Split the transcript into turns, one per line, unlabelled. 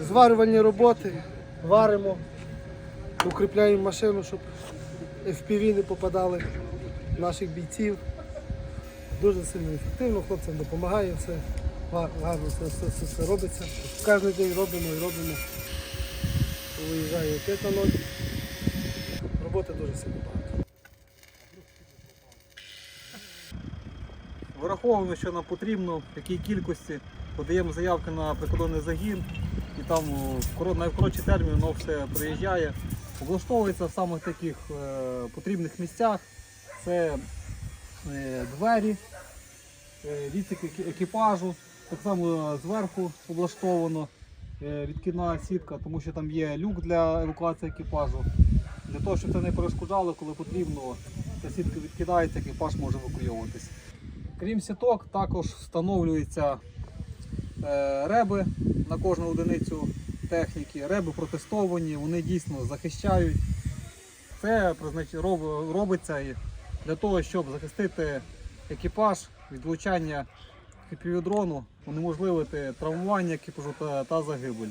Зварювальні роботи, варимо, укріпляємо машину, щоб FPV не попадали наших бійців. Дуже сильно ефективно, хлопцям допомагає, все гарно все, все, все, все робиться. Кожен день робимо і робимо. Виїжджає опять на ноль. Роботи дуже сильно багато.
Враховуємо, що нам потрібно, в якій кількості, подаємо заявки на прикордонний загін і там в найкоротший термін воно все приїжджає. Облаштовується в самих таких е, потрібних місцях. Це е, двері, е, відсік екіпажу, так само зверху облаштовано е, відкидна сітка, тому що там є люк для евакуації екіпажу. Для того, щоб це не перешкоджало, коли потрібно, ця сітка відкидається, екіпаж може евакуйовуватись. Крім сіток, також встановлюються е, реби на кожну одиницю техніки. Реби протестовані, вони дійсно захищають. Це робиться для того, щоб захистити екіпаж від влучання FPV-дрону, унеможливити травмування екіпажу та загибель.